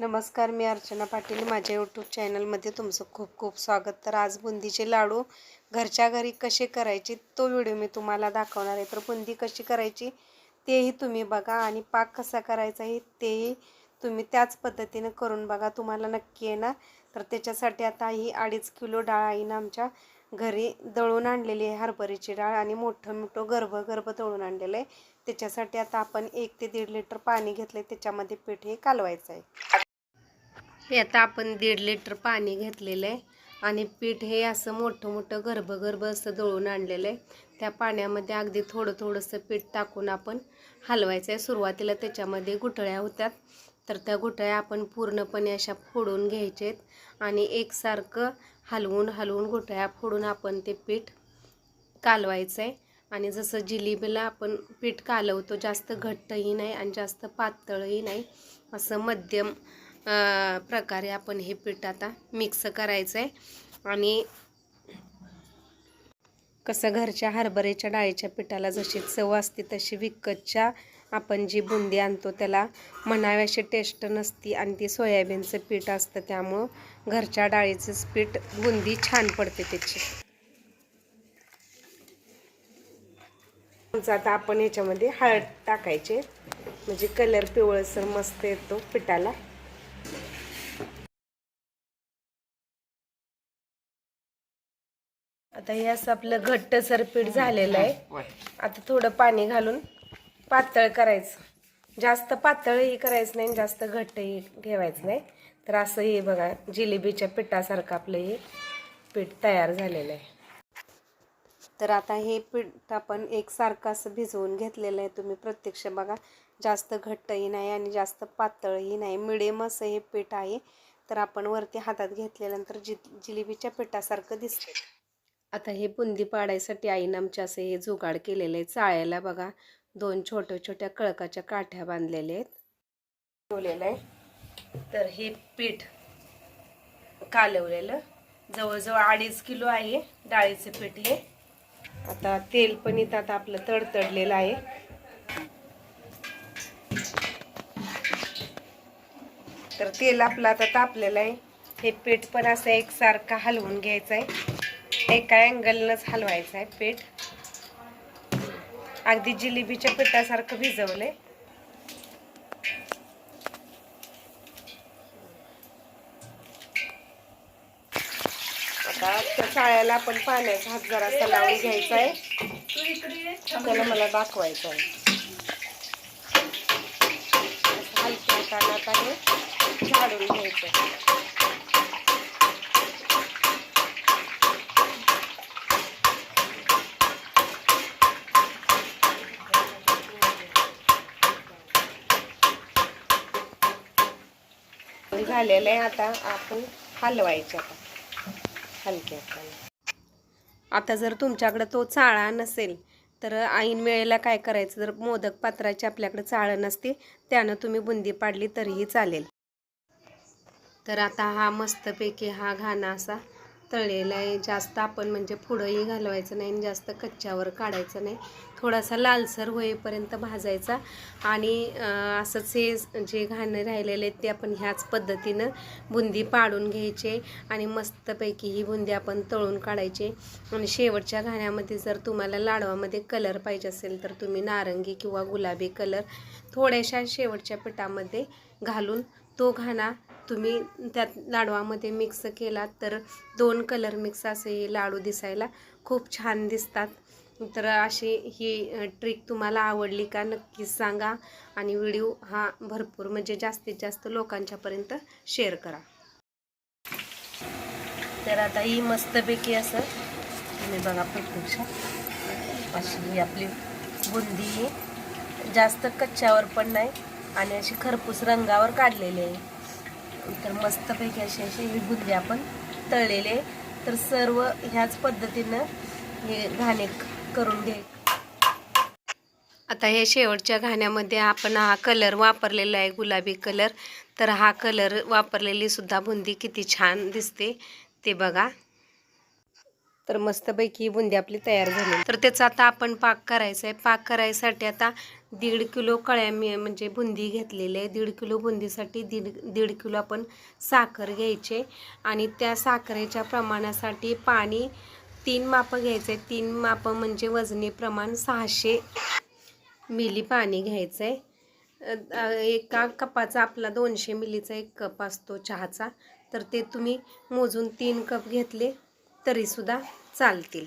नमस्कार मी अर्चना पाटील. माझ्या यूट्यूब चॅनलमध्ये तुमचं खूप खूप स्वागत. तर आज बुंदीचे लाडू घरच्या घरी कसे करायचे तो व्हिडिओ मी तुम्हाला दाखवणार आहे. तर बुंदी कशी करायची तेही तुम्ही बघा आणि पाक कसा करायचा आहे तेही तुम्ही त्याच पद्धतीनं करून बघा. तुम्हाला नक्की येणार. तर त्याच्यासाठी आता ही अडीच किलो डाळ आईनं आमच्या घरी दळून आणलेली आहे हरभरीची डाळ आणि मोठं मोठं गर्भ गर्भ दळून आणलेलं आहे. त्याच्यासाठी आता आपण एक ते दीड लिटर पाणी घेतलं आहे त्याच्यामध्ये पीठ हे कालवायचं आहे. हे आता आपण दीड लिटर पाणी घेतलेलं आहे. आणि पीठ हे असं मोठं मोठं गर्भ गर्भ असं दळून आणलेलं आहे. त्या पाण्यामध्ये अगदी थोडं थोडंसं पीठ टाकून आपण हलवायचं आहे. सुरुवातीला त्याच्यामध्ये गुठळ्या होत्यात. तर त्या गुठळ्या आपण पूर्णपणे अशा फोडून घ्यायचे आहेत आणि एकसारखं हलवून हलवून गुठळ्या फोडून आपण ते पीठ कालवायचं आहे. आणि जसं जिलेबीला आपण पीठ कालवतो जास्त घट्टही नाही आणि जास्त पातळही नाही. असं मध्यम प्रकारे आपण हे पीठ आता मिक्स करायचं आहे आणि कसं घरच्या हरभऱ्याच्या डाळीच्या पिठाला जशी चव असते तशी विकतच्या आपण जी बुंदी आणतो त्याला म्हणावी अशी टेस्ट नसती आणि ती सोयाबीनचं पीठ असतं त्यामुळं घरच्या डाळीचंच पीठ बुंदी छान पडते त्याची. आता आपण याच्यामध्ये हळद टाकायचे. म्हणजे कलर पिवळसर मस्त येतो पिठाला. आता हे असं आपलं घट्टसर पीठ झालेलं आहे. आता थोडं पाणी घालून पातळ करायचं. जास्त पातळही करायचं नाही आणि जास्त घट्टही ठेवायचं नाही. तर असं हे बघा जिलेबीच्या पिठासारखं आपलं हे पीठ तयार झालेलं आहे. तर आता हे पीठ आपण एकसारखं असं भिजवून घेतलेलं आहे. तुम्ही प्रत्यक्ष बघा जास्त घट्टही नाही आणि जास्त पातळही नाही. मिडियम असं हे पीठ आहे. तर आपण वरती हातात घेतल्यानंतर जि जिलेबीच्या पिठासारखं दिसते आता हे बुंदी पाडायसाठी आईनं आमच्या असं हे जुगाड केलेलं आहे. चाळ्याला बघा दोन छोट्या छोट्या कळकाच्या काठ्या बांधलेल्या आहेत. ठेवलेलं आहे. तर हे पीठ कालवलेलं. जवळजवळ अडीच किलो आहे डाळीचं पीठ हे. आता तेल पण इथं आता आपलं तडतडलेलं आहे. तर तेल आपलं आता तापलेलं आहे. हे पीठ पण असं एकसारखं हलवून घ्यायचं आहे. एका अँगलनंच हलवायचं आहे पीठ. अगदी जिलेबीच्या पिठासारखं भिजवले. आता चाळ्याला आपण पाण्याचा हात जरासा लावून घ्यायचा आहे. त्याला मला दाखवायचं आहे. हलक्या कानात आहे. झाडून घ्यायचं झालेलं आहे आता आपण हलवायचं आता. हलक्या आता जर तुमच्याकडं तो चाळा नसेल तर ऐन वेळेला काय करायचं? जर मोदक पात्राची आपल्याकडे चाळं नसते त्यानं तुम्ही बुंदी पाडली तरीही चालेल. तर आता हा मस्तपैकी हा घाणा असा तळलेला आहे. जास्त आपण म्हणजे पुढंही घालवायचं नाही आणि जास्त कच्च्यावर काढायचं नाही. थोडासा लालसर होईपर्यंत भाजायचा आणि असंच हे जे घाणं राहिलेले आहेत ते आपण ह्याच पद्धतीनं बुंदी पाडून घ्यायचे आणि मस्तपैकी ही बुंदी आपण तळून काढायची. आणि शेवटच्या घाण्यामध्ये जर तुम्हाला लाडवामध्ये कलर पाहिजे असेल तर तुम्ही नारंगी किंवा गुलाबी कलर थोड्याशा शेवटच्या पिठामध्ये घालून तो घाणा तुम्ही त्यात लाडवामध्ये मिक्स केला तर दोन कलर मिक्स असे हे लाडू दिसायला खूप छान दिसतात. तर अशी ही ट्रिक तुम्हाला आवडली का नक्कीच सांगा आणि व्हिडिओ हा भरपूर म्हणजे जास्तीत जास्त लोकांच्यापर्यंत शेअर करा. तर आता ही मस्तपैकी असं तुम्ही बघा प्रत्यक्ष अशी ही आपली बुंदी ही. जास्त कच्च्यावर पण नाही आणि अशी खरपूस रंगावर काढलेले आहे. तर मस्तपैकी अशी अशी हे बुंदी आपण तळलेले तर सर्व ह्याच पद्धतीनं हे घाणे करून घे. आता हे शेवटच्या घाण्यामध्ये आपण हा कलर वापरलेला आहे गुलाबी कलर. तर हा कलर वापरलेली सुद्धा बुंदी किती छान दिसते. ते बघा. तर मस्तपैकी ही बुंदी आपली तयार झाली. तर त्याचा आता आपण पाक करायचा आहे. पाक करायसाठी आता दीड किलो कळ्या मी म्हणजे बुंदी घेतलेली आहे. दीड किलो बुंदीसाठी दीड दीड किलो आपण साखर घ्यायचे आणि त्या साखरेच्या प्रमाणासाठी पाणी तीन मापं घ्यायचं आहे. तीन मापं म्हणजे वजनी प्रमाण सहाशे मिली पाणी घ्यायचं आहे. एका कपाचा आपला दोनशे मिलीचा एक कप असतो चहाचा. तर ते तुम्ही मोजून तीन कप घेतले. तरीसुद्धा चालतील.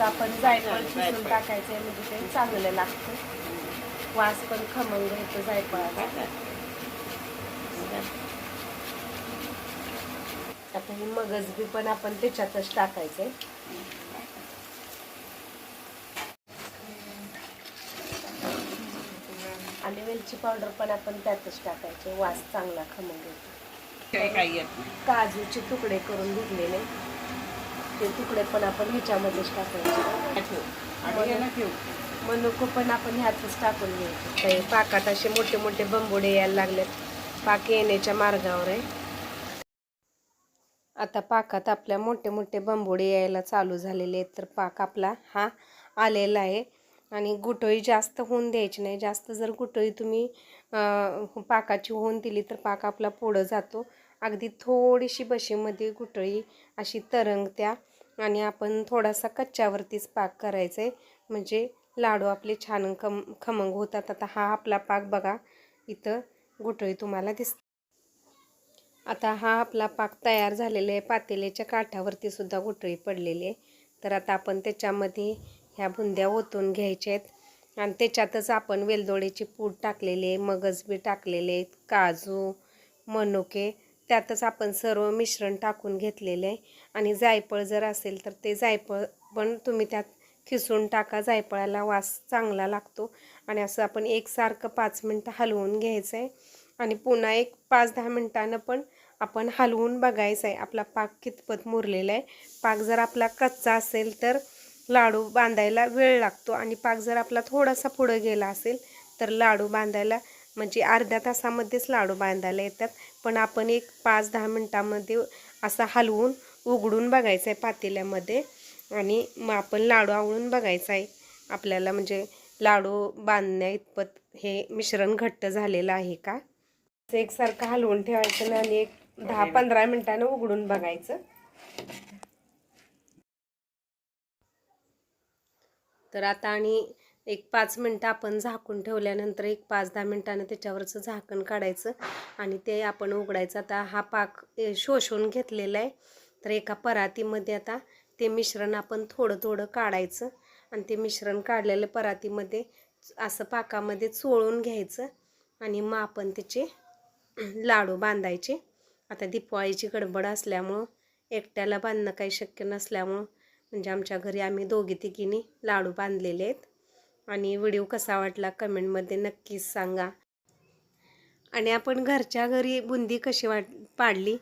आपण जायफळ चिसून टाकायचं म्हणजे ते चांगलं लागतं. वास पण खमंग येतो जायफळाचा. आता हे मगज बी पण आपण त्याच्यातच टाकायचंय. आणि वेलची पावडर पण आपण त्यातच टाकायचे वास चांगला खमंग येतो काजूचे तुकडे करून घेतलेले. ते तुकडे पण आपण ह्याच्यामध्येच टाकायचे. मनुको पण आपण ह्यातच टाकून घ्यायचे. ते पाकात असे मोठे मोठे बंबोडे यायला लागलेत. पाक येण्याच्या मार्गावर आहे. आता पाकात आपल्या मोठे मोठे बंबोडे यायला चालू झालेले आहेत. तर पाक आपला हा आलेला आहे. आणि गुटळी जास्त होऊन द्यायची नाही. जास्त जर गुटळी तुम्ही पाकाची होऊन दिली तर पाक आपला पुढं जातो. अगदी थोडीशी बशीमध्ये गुटळी अशी तरंगत्या आणि आपण थोडासा कच्च्यावरतीच पाक करायचा आहे म्हणजे लाडू आपले छान खम खमंग होतात. आता हा आपला पाक बघा. इथं गुटळी तुम्हाला दिसते. आता हा आपला पाक तयार झालेला आहे. पातेल्याच्या काठावरती सुद्धा गुटळी पडलेली आहे. तर आता आपण त्याच्यामध्ये ह्या बुंद्या ओतून घ्यायच्या आहेत. आणि त्याच्यातच आपण वेलदोड्याची पूड टाकलेली आहे. मगज बी टाकलेले आहेत. काजू मनुके त्यातच आपण सर्व मिश्रण टाकून घेतलेले आहे. आणि जायफळ जर असेल तर ते जायफळ पण तुम्ही त्यात खिसून टाका. जायफळाला वास चांगला लागतो. आणि असं आपण एकसारखं पाच मिनटं हलवून घ्यायचं आहे. आणि पुन्हा एक पाच दहा मिनटानं पण आपण हलवून बघायचं आहे. आपला पाक कितपत मुरलेला आहे. पाक जर आपला कच्चा असेल तर लाडू बांधायला वेळ लागतो. आणि पाक जर आपला थोडासा पुढं गेला असेल तर लाडू बांधायला म्हणजे अर्ध्या तासामध्येच लाडू बांधायला येतात. पण आपण एक पाच दहा मिनटामध्ये असं हलवून उघडून बघायचं आहे पातेल्यामध्ये. आणि मग आपण लाडू आवळून बघायचा आहे. आपल्याला म्हणजे लाडू बांधण्या इतपत हे मिश्रण घट्ट झालेलं आहे का? एकसारखं हलवून ठेवायचं ना आणि एक दहा पंधरा मिनटानं उघडून बघायचं. तर आता आणि एक पाच मिनटं आपण झाकून ठेवल्यानंतर एक पाच दहा मिनटानं त्याच्यावरचं झाकण काढायचं आणि ते आपण उघडायचं. आता हा पाक शोषून घेतलेला आहे. तर एका परातीमध्ये आता ते मिश्रण आपण थोडं थोडं काढायचं आणि ते मिश्रण काढलेलं परातीमध्ये असं पाकामध्ये चोळून घ्यायचं आणि मग आपण त्याचे लाडू बांधायचे. आता दिपवाळीची गडबड असल्यामुळं एकट्याला बांधणं काही शक्य नसल्यामुळं म्हणजे आमच्या घरी आम्ही दोघी तिघींनी लाडू बांधलेले आहेत. आणि व्हिडिओ कसा वाटला कमेंटमध्ये नक्कीच सांगा. आणि आपण घरच्या घरी बुंदी कशी वाट पाडली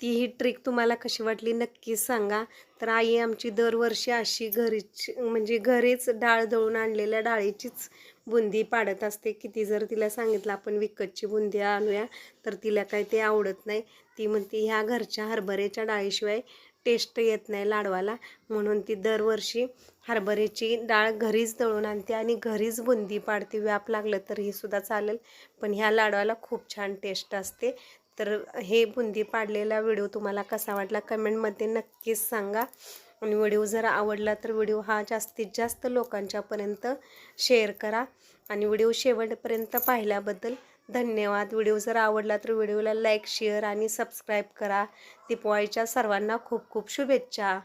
ती ही ट्रिक तुम्हाला कशी वाटली नक्कीच सांगा. तर आई आमची दरवर्षी अशी घरीच म्हणजे घरीच डाळ दळून आणलेल्या डाळीचीच बुंदी पाडत असते. किती जर तिला सांगितलं आपण विकतची बुंदी आणूया तर तिला काही ते आवडत नाही. ती म्हणते ह्या घरच्या हरभऱ्याच्या डाळीशिवाय टेस्ट येत नाही लाडवाला. म्हणून ती दरवर्षी हरभऱ्याची डाळ घरीच दळून आणते आणि घरीच बुंदी पाडते. व्याप लागलं तर ही सुद्धा चालेल. पण ह्या लाडवाला खूप छान टेस्ट असते. तर हे बुंदी पाडलेला व्हिडिओ तुम्हाला कसा वाटला कमेंटमध्ये नक्कीच सांगा. आणि व्हिडिओ जर आवडला तर व्हिडिओ हा जास्तीत जास्त लोकांच्यापर्यंत शेअर करा. आणि व्हिडिओ शेवटपर्यंत पाहिल्याबद्दल धन्यवाद. व्हिडिओ जर आवडला तर व्हिडिओला लाईक शेअर आणि सबस्क्राईब करा. दीपवाळीच्या सर्वांना खूप खूप शुभेच्छा.